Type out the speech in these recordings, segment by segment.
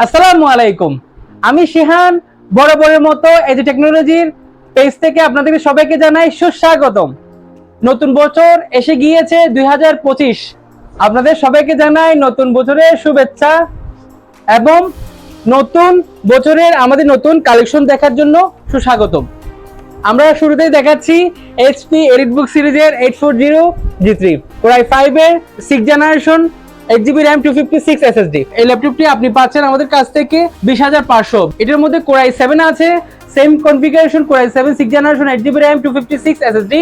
আসসালামু আলাইকুম। আমি শিহান বরাবরের মতো এজি টেকনোলজির পেজ থেকে আপনাদেরকে সবাইকে জানাই সুস্বাগতম। নতুন বছর এসে গিয়েছে দুই হাজার পঁচিশ। আপনাদের সবাইকে জানাই নতুন বছরের শুভেচ্ছা এবং নতুন বছরের আমাদের নতুন কালেকশন দেখার জন্য সুস্বাগতম। আমরা শুরুতেই দেখাচ্ছি এইচপি এডিটবুক সিরিজের eight four zero G three core i ফাইভের six generation eight GB RAM two fifty six SSD এই ল্যাপটপটি আপনি পাচ্ছেন আমাদের কাছ থেকে বিশ হাজার পাঁচশো। এটার মধ্যে কোরাই সেভেন আছে। Same configuration core i seven six generation eight GB RAM two fifty six SSD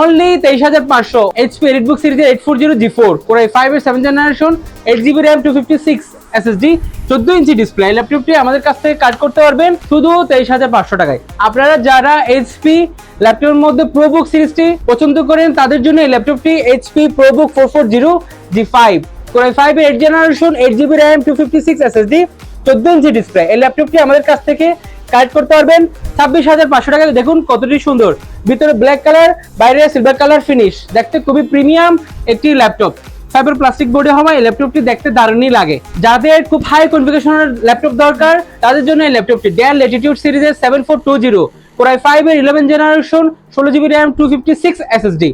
only তেইশ হাজার পাঁচশো। এইচপি এডিটবুক সিরিজের eight four zero G four core i ফাইভের seven generation eight GB RAM two fifty six SSD চোদ্দ inch display ল্যাপটপটি আমাদের কাছ থেকে কাট করতে পারবেন শুধু তেইশ হাজার পাঁচশো টাকায়। আপনারা যারা এইচপি ল্যাপটপের মধ্যে প্রোবুক সিরিজটি পছন্দ করেন, তাদের জন্য এই ল্যাপটপটি HP ProBook four four zero G five core i five eight generation eight GB RAM two fifty six SSD চোদ্দ ইঞ্চি ডিসপ্লে এই ল্যাপটপটি আমাদের কাছ থেকে কালেক্ট করতে পারবেন। ছাব্বিশ হাজার পাঁচশো টাকা দেখুন কতটি সুন্দর। ভিতরে ব্ল্যাক কালার বাইরে সিলভার কালার ফিনিশ দেখতে খুবই প্রিমিয়াম একটি ল্যাপটপ ফাইবার প্লাস্টিক বোর্ডে হওয়া এই ল্যাপটপটি দেখতে দারুণই লাগে। যাদের খুব হাই কনফিগারেশনের ল্যাপটপ দরকার, তাদের জন্য এই ল্যাপটপটি ডেল লেটিটিউড সিরিজের seven four two zero core i five এর ইলেভেন জেনারেশন ষোলো GB RAM two fifty six SSD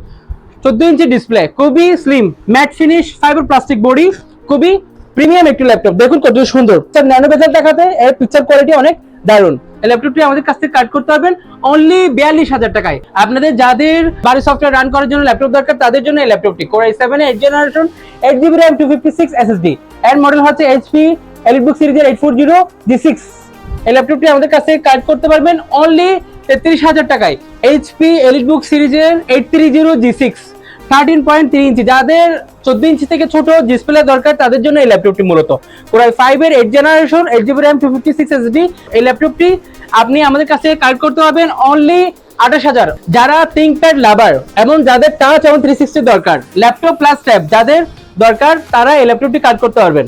চোদ্দ ইঞ্চি ডিসপ্লে খুবই slim matte finish fibre plastic body খুবই প্রিমিয়াম একটি ল্যাপটপ দেখুন কত সুন্দর। ন্যানো বেজার দেখাতে এর পিকচার কোয়ালিটি অনেক দারুণ। ল্যাপটপটি আমাদের কাছ থেকে কাট করতে পারবেন অনলি বিয়াল্লিশ হাজার টাকায়। আপনাদের যাদের বাড়ি সফটওয়্যার রান করার জন্য ল্যাপটপ দরকার, তাদের জন্য এই ল্যাপটপটি core i seven eight generation eight GB RAM two fifty six SSD এর মডেল হচ্ছে এইচপি এলিটবুক সিরিজের eight four zero G six এই ল্যাপটপটি আমাদের কাছে কাট করতে পারবেন অনলি তেত্রিশ হাজার টাকায়। এইচপি এলিটবুক সিরিজের eight three zero G six thirteen point three ইঞ্চি যাদের চোদ্দ ইঞ্চি থেকে ছোট ডিসপ্লে দরকার, তাদের জন্য এই ল্যাপটপটি মূলত। কোরাই ফাইভ এর eight generation eight GB RAM two fifty six SD এই ল্যাপটপটি আপনি আমাদের কাছে কালেক্ট করতে পারবেন অনলি আঠাশ হাজার। যারা থিঙ্ক প্যাড লাভার এবং যাদের টাচ এবং থ্রি সিক্সটি দরকার ল্যাপটপ প্লাস ট্যাব যাদের দরকার, তারা এই ল্যাপটপটি কালেক্ট করতে পারবেন।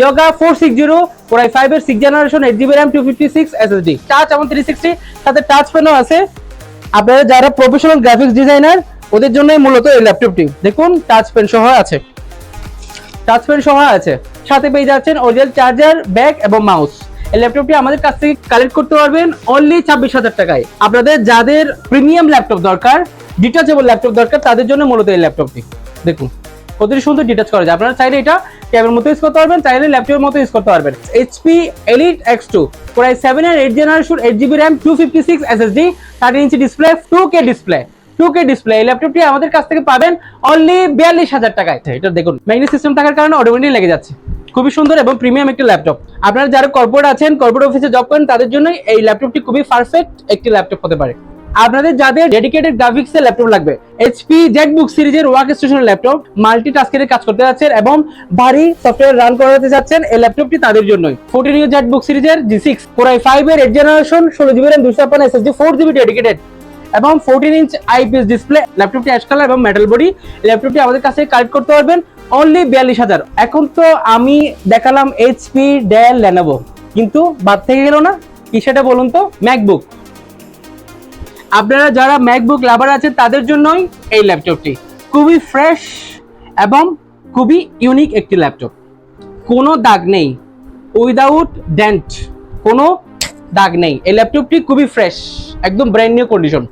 Yoga four six zero core i five এর six generation eight GB RAM two fifty six SSD touch এবং থ্রি সিক্সটি সাথে টাচ পেনও আছে। আপনারা যারা প্রফেশনাল গ্রাফিক্স ডিজাইনার ওদের জন্যই মূলত এই ল্যাপটপটি দেখুন টাচ পেন সহ আছে। টাচ পেন সহ আছে। সাথে পেয়ে যাচ্ছেন অরিজিনাল চার্জার ব্যাগ এবং মাউস এই ল্যাপটপটি আমাদের কাছ থেকে কালেক্ট করতে পারবেন অনলি ছাব্বিশ হাজার টাকায়। আপনাদের যাদের প্রিমিয়াম ল্যাপটপ দরকার ডিটাচেবল ল্যাপটপ দরকার, তাদের জন্য মূলত এই ল্যাপটপটি দেখুন। কতটি সুন্দর ডিটাচ করা যায়। আপনারা চাইলে এটা ট্যাবের মতো ইউজ করতে পারবেন, চাইলে ল্যাপটপের মতো ইউজ করতে পারবেন। এইচপি এলিট এক্স টু প্রায় সেভেন এর eight generation eight GB RAM two fifty six SSD thirty ইঞ্চি display two K display two K display এই ল্যাপটপটি আমাদের কাছ থেকে পাবেন অনলি বিয়াল্লিশ হাজার টাকায়। এটা দেখুন ম্যাগনেট সিস্টেম থাকার কারণে অটোমেটিক লেগে যাচ্ছে। খুবই সুন্দর এবং প্রিমিয়াম একটি ল্যাপটপ আপনারা যারা কর্পোরেট আছেন কর্পোরেট অফিসে জব করেন, তাদের জন্য এই ল্যাপটপটি খুবই পারফেক্ট একটি ল্যাপটপ হতে পারে। আপনাদের যাদের ডেডিকেটেড গ্রাফিক্স এর ল্যাপটপ লাগবে এইচপি জেটবুক সিরিজের ওয়ার্ক স্টেশনের ল্যাপটপ মাল্টি টাস্কের কাজ করতে যাচ্ছেন এবং ভারী সফটওয়্যার রান করাতে যাচ্ছেন এই ল্যাপটপটি তাদের জন্যই। ফোর্টিন ইউ জেটবুক সিরিজের G six core i five এর এইট জেনারেশন ষোলো জিবি র্যাম দুশো ছাপ্পান্ন এসএসডি ফোর জিবি ডেডিকেটেড এবং ফোরটিন ইঞ্চ আইপিএস ডিসপ্লে ল্যাপটপটি অ্যাশ কালার এবং মেটাল বডি ল্যাপটপটি আমাদের কাছে কালেক্ট করতে পারবেন অনলি বিয়াল্লিশ হাজার। এখন তো আমি দেখালাম এইচপি ডেল লেনোভো কিন্তু বাদ থেকে গেল না, কি সেটা বলুন তো? ম্যাকবুক আপনারা যারা ম্যাকবুক লাভার আছেন, তাদের জন্যই এই ল্যাপটপটি খুবই ফ্রেশ এবং খুবই ইউনিক একটি ল্যাপটপ কোনো দাগ নেই। উইদাউট ডেন্ট কোনো দাগ নেই। এই ল্যাপটপটি খুবই ফ্রেশ একদম brand new condition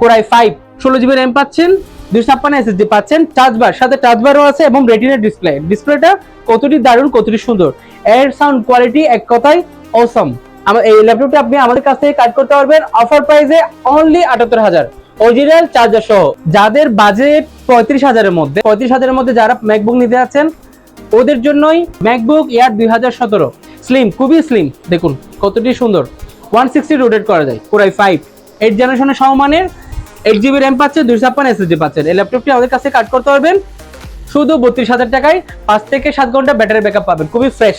core i five ষোলো জিবি র্যাম পাচ্ছেন দুই ছাপ্পান্ন এসএসডি পাচ্ছেন টাচবার সাথে টাচবারও আছে এবং রেটিনা ডিসপ্লে ডিসপ্লেটা কতটি দারুণ, কতটি সুন্দর। এর সাউন্ড কোয়ালিটি এক কথায় অসম এই ল্যাপটপটি আপনি আমাদের কাছ থেকে কাট করতে পারবেন। অফার প্রাইসে অনলি আটাত্তর হাজার। অরিজিনাল চার্জার সহ। যাদের বাজেট পঁয়ত্রিশ হাজারের মধ্যে, পঁয়ত্রিশ হাজারের মধ্যে যারা ম্যাকবুক নিতে যাচ্ছেন, ওদের জন্যই ম্যাকবুক এয়ার দুই হাজার সতেরো। স্লিম খুবই স্লিম দেখুন, কতটি সুন্দর। ওয়ান সিক্সটি রোটেট করা যায়, পুরাই ফাইভ এইট জেনারেশনের সমমানের এইট জিবি র্যাম পাচ্ছেন দুই ছাপ্পান্ন এসএসডি পাচ্ছেন। এই ল্যাপটপটি আমাদের কাছে কাট করতে পারবেন। শুধু বত্রিশ হাজার টাকায় পাঁচ থেকে সাত ঘণ্টা ব্যাটারি ব্যাকআপ পাবেন। খুবই ফ্রেশ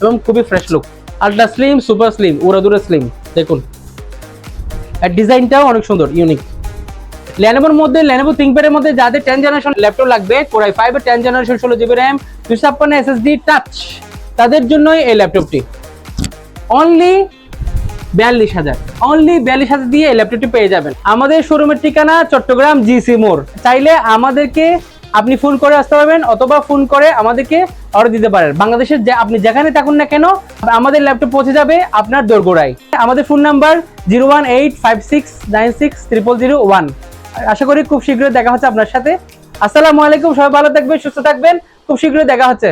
এবং খুবই fresh look ultra slim super slim উড়াদুরা slim দেখুন। আর ডিজাইনটাও অনেক সুন্দর ইউনিক ল্যানোভোর মধ্যে ল্যানোভো থিঙ্কপ্যাডের মধ্যে যাদের টেন জেনারেশন ল্যাপটপ লাগবে core i five ten generation ষোলো জিবি র্যাম দুই ছাপ্পান্ন এসএসডি টাচ তাদের জন্যই এই ল্যাপটপটি অনলি বিয়াল্লিশ হাজার। অনলি বিয়াল্লিশ হাজার দিয়ে এই ল্যাপটপটি পেয়ে যাবেন। আমাদের শোরুমের ঠিকানা চট্টগ্রাম জিসি মোড় চাইলে আমাদেরকে আপনি ফোন করে আসতে পারবেন অথবা ফোন করে আমাদেরকে অর্ডার দিতে পারেন। বাংলাদেশের আপনি যেখানে থাকুন না কেন, আমাদের ল্যাপটপ পৌঁছে যাবে আপনার দোরগোড়ায়। আমাদের phone number zero one eight five six nine six triple zero one আশা করি খুব শীঘ্রই দেখা হচ্ছে আপনার সাথে। আসসালামু আলাইকুম, সবাই ভালো থাকবেন, সুস্থ থাকবেন। খুব শীঘ্রই দেখা হচ্ছে।